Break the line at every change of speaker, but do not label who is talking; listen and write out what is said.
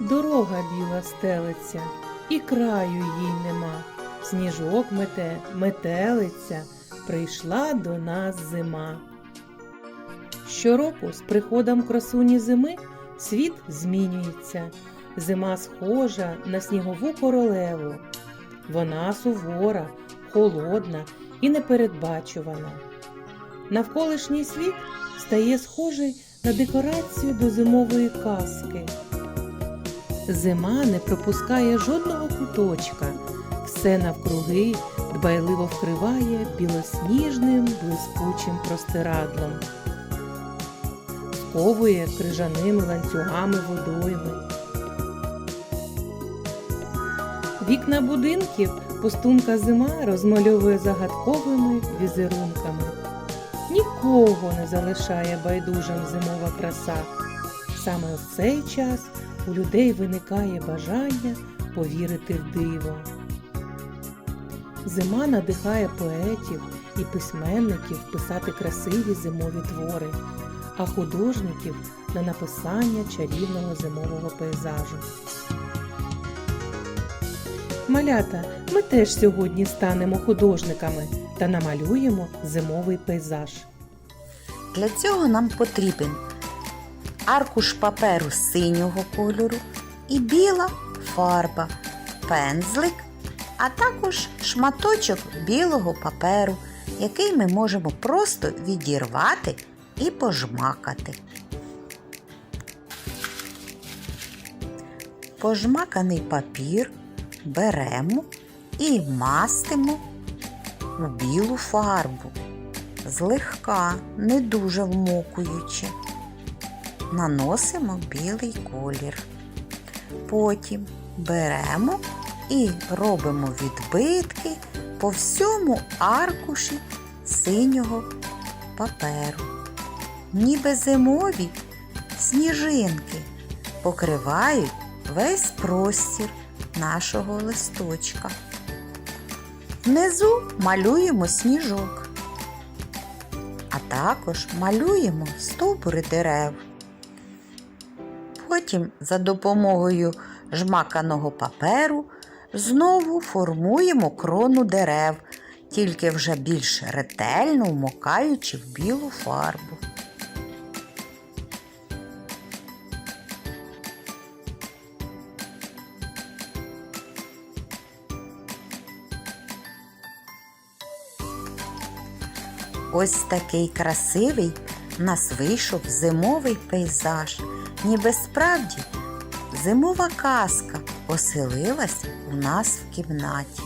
Дорога біла стелиться, і краю їй нема. Сніжок мете, метелиця, прийшла до нас зима. Щороку з приходом красуні зими світ змінюється. Зима схожа на снігову королеву. Вона сувора, холодна і непередбачувана. Навколишній світ стає схожий на декорацію до зимової казки. Зима не пропускає жодного куточка, все навкруги дбайливо вкриває білосніжним блискучим простирадлом, сковує крижаними ланцюгами водойми. Вікна будинків пустунка зима розмальовує загадковими візерунками. Нікого не залишає байдужим зимова краса. Саме в цей час у людей виникає бажання повірити в диво. Зима надихає поетів і письменників писати красиві зимові твори, а художників на написання чарівного зимового пейзажу. Малята, ми теж сьогодні станемо художниками та намалюємо зимовий пейзаж.
Для цього нам потрібен аркуш паперу синього кольору і біла фарба, пензлик, а також шматочок білого паперу, який ми можемо просто відірвати і пожмакати. Пожмаканий папір беремо і мастимо у білу фарбу злегка, не дуже вмокуючи. Наносимо білий колір. Потім беремо і робимо відбитки по всьому аркуші синього паперу. Ніби зимові сніжинки покривають весь простір нашого листочка. Внизу малюємо сніжок а також малюємо стовбури дерев. Потім за допомогою жмаканого паперу знову формуємо крону дерев, тільки вже більш ретельно вмокаючи в білу фарбу. Ось такий красивий в нас вийшов зимовий пейзаж. Ніби справді зимова казка оселилась у нас в кімнаті.